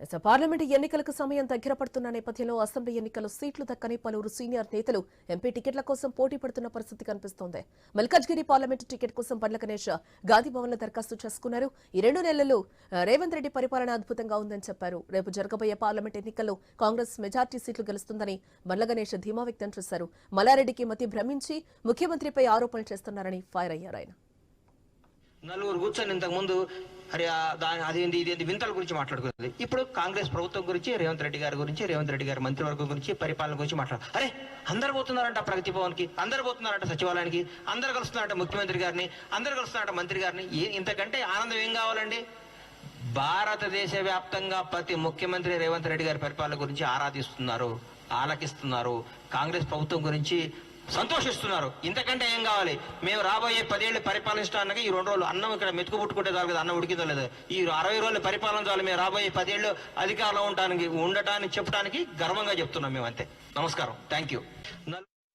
Parliament parliament ఎన్నికలకు సమయం దగ్గర పడుతున్న నేపథ్యంలో అసెంబ్లీ ఎన్నికల్లో సీట్లు దక్కని పలువురు సీనియర్ నేతలు ఎంపీ టికెట్ల కోసం పోటీ పడుతున్న పరిస్థితి కనిపిస్తోంది. మల్కాజ్గిరి పార్లమెంటు టికెట్ కోసం బండ్ల గణేష్ గాంధీభవన్లో దరఖాస్తు చేసుకున్నారు. ఈ రెండు నెలల్లో రేవంత్ రెడ్డి పరిపాలన అద్భుతంగా ఉందని చెప్పారు. రేపు జరగబోయే పార్లమెంట్ ఎన్నికల్లో కాంగ్రెస్ మెజార్టీ సీట్లు గెలుస్తుందని బండ్ల గణేష్ ధీమా వ్యక్తం చేశారు. మల్లారెడ్డికి మతి భ్రమించి ముఖ్యమంత్రిపై ఆరోపణలు చేస్తున్నారని ఫైర్ అయ్యారు ఆయన. నలుగురు కూర్చొని ఇంతకు ముందు అరే దాని అదేంది ఇదేంది వింతల గురించి మాట్లాడుకుంది ఇప్పుడు కాంగ్రెస్ ప్రభుత్వం గురించి రేవంత్ రెడ్డి గారి గురించి రేవంత్ రెడ్డి గారి మంత్రివర్గం గురించి పరిపాలన గురించి మాట్లాడు. అరే అందరు పోతున్నారంట ప్రగతి భవన్కి అందరు పోతున్నారంట సచివాలయానికి అందరు కలుస్తున్నారంట ముఖ్యమంత్రి గారిని అందరు కలుస్తున్నారంట మంత్రి గారిని. ఏ- ఇంతకంటే ఆనందం ఏం కావాలండి? భారతదేశ వ్యాప్తంగా ప్రతి ముఖ్యమంత్రి రేవంత్ రెడ్డి గారి పరిపాలన గురించి ఆరాధిస్తున్నారు ఆలకిస్తున్నారు. కాంగ్రెస్ ప్రభుత్వం గురించి సంతోషిస్తున్నారు. ఇంతకంటే ఏం కావాలి? మేము రాబోయే పదేళ్ళు పరిపాలించడానికి ఈ రెండు రోజులు అన్నం ఇక్కడ మెతుకు పుట్టుకుంటే చాలు కదా అన్నం ఉడికిందో లేదు. ఈ అరవై రోజులు పరిపాలన చాలు మేము రాబోయే పదేళ్ళు అధికారంలో ఉండటానికి ఉండటానికి చెప్పడానికి గర్వంగా చెప్తున్నాం మేము అంతే. నమస్కారం. Thank you